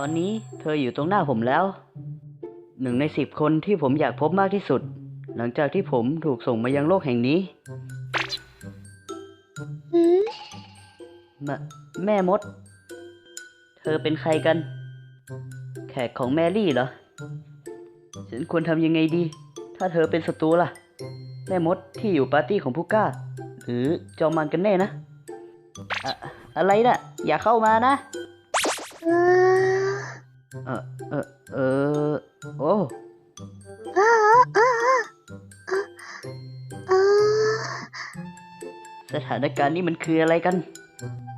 ตอนนี้เธออยู่ตรงหน้าผมแล้ว หนึ่งในสิบคนที่ผมอยากพบมากที่สุด หลังจากที่ผมถูกส่งมายังโลกแห่งนี้หืมแมแม่มด เธอเป็นใครกัน แขกของแมรี่เหรอ ฉันควรทำยังไงดี ถ้าเธอเป็นศัตรูล่ะ แม่มดที่อยู่ปาร์ตี้ของผู้กล้า หรือจอมมันกันแน่นะอะอะไรนะ่ะ อย่าเข้ามานะ เออเออเออเออโอ้เออเออเออสถานการณ์นี้มันคืออะไรกัน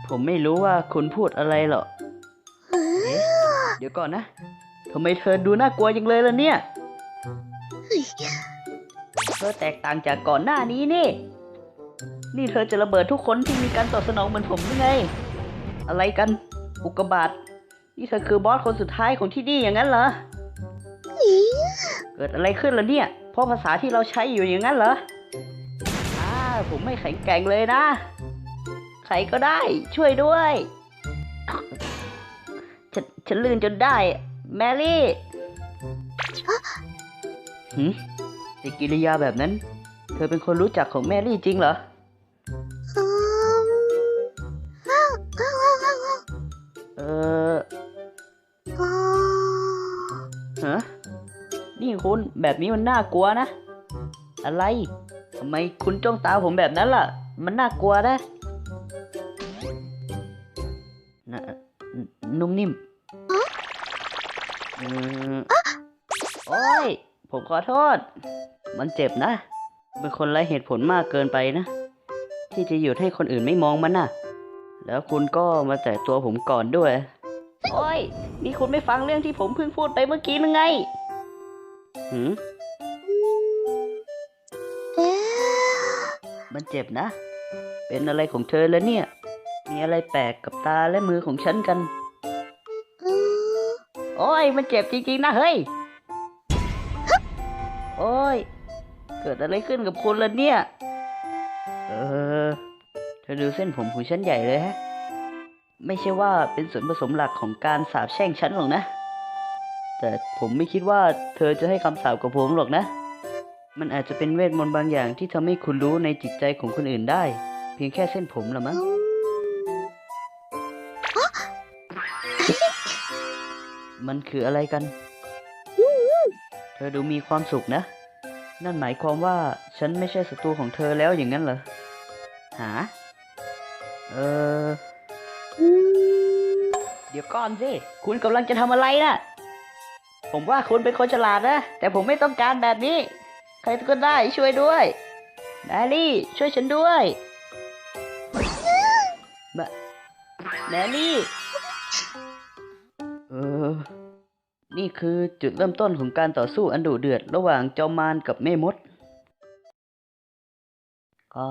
ผมไม่รู้ว่าคุณพูดอะไรหรอกเออเดี๋ยวก่อนนะทำไมเธอดูน่ากลัวจังเลยล่ะเนี่ยเธอแตกต่างจากก่อนหน้านี้นี่ นี่เธอจะระเบิดทุกคนที่มีการตอบสนองเหมือนผมหรือไง อะไรกัน อุกกาบาต นี่เธอคือบอสคนสุดท้ายของที่นี่อย่างนั้นเหรอ เกิดอะไรขึ้นล่ะเนี่ย เพราะภาษาที่เราใช้อยู่อย่างนั้นเหรออ่าผมไม่แข็งแกร่งเลยนะ ใครก็ได้ช่วยด้วย ฉันฉันลื่นจนได้ แมรี่หืมไอ้กิริยาแบบนั้น เธอเป็นคนรู้จักของแมรี่จริงเหรอ ฮะนี่คุณแบบนี้มันน่ากลัวนะ อะไรทำไมคุณจ้องตาผมแบบนั้นล่ะ มันน่ากลัวนะนะนุ่มนิ่มเออโอ้ย ผมขอโทษ มันเจ็บนะ เป็นคนไร้เหตุผลมากเกินไปนะ ที่จะหยุดให้คนอื่นไม่มองมันน่ะ แล้วคุณก็มาแตะตัวผมก่อนด้วย โอ้ย นี่คุณไม่ฟังเรื่องที่ผมเพิ่งพูดไปเมื่อกี้หรือไง หืมเอ๊ะมันเจ็บนะ เป็นอะไรของเธอแล้วเนี่ย มีอะไรแปลกกับตาและมือของฉันกันอืมโอ้ย มันเจ็บจริงๆนะเฮ้ย โอ้ย เกิดอะไรขึ้นกับคุณล่ะเนี่ย เออ เธอดูเส้นผมของฉันใหญ่เลยฮะ ไม่ใช่ว่าเป็นส่วนผสมหลักของการสาบแช่งฉันหรอกนะ แต่ผมไม่คิดว่าเธอจะให้คำสาปกับผมหรอกนะ มันอาจจะเป็นเวทมนต์บางอย่างที่ทำให้คุณรู้ในจิตใจของคนอื่นได้ เพียงแค่เส้นผมละมั้งมันคืออะไรกัน เธอดูมีความสุขนะ นั่นหมายความว่าฉันไม่ใช่ศัตรูของเธอแล้วอย่างนั้นเหรอ หา เออ ดี๋ยวก่อนสิ คุณกำลังจะทำอะไรนะ่ะ ผมว่าคุณเป็นคนฉลาดนะ แต่ผมไม่ต้องการแบบนี้ ใครก็ได้ช่วยด้วย แมรี่ช่วยฉันด้วยแมแมรี่ เออ นี่คือจุดเริ่มต้นของการต่อสู้อันดุเดือด ระหว่างจอมมารกับแม่มด ก็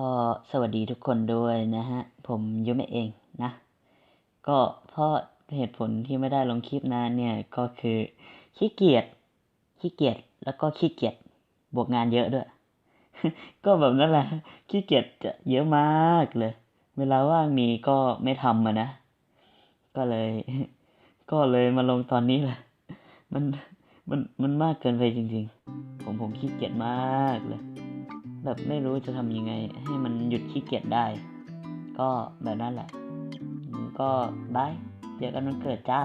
สวัสดีทุกคนด้วยนะฮะ ผมยูเมเองนะ ก็พราะ เหตุผลที่ไม่ได้ลงคลิปนานเนี่ยก็คือขี้เกียจขี้เกียจแล้วก็ขี้เกียจบวกงานเยอะด้วย ก็แบบนั้นแหละขี้เกียจจะเยอะมากเลย เวลาว่างมีก็ไม่ทำอะนะ ก็เลย ก็เลยมาลงตอนนี้แหละ มันมันมันมากเกินไปจริง ๆ ผมผมขี้เกียจมากเลย แบบไม่รู้จะทำยังไง ให้มันหยุดขี้เกียจได้ ก็แบบนั้นแหละ ก็บาย เดี๋ยวกันวันเกิดจ้า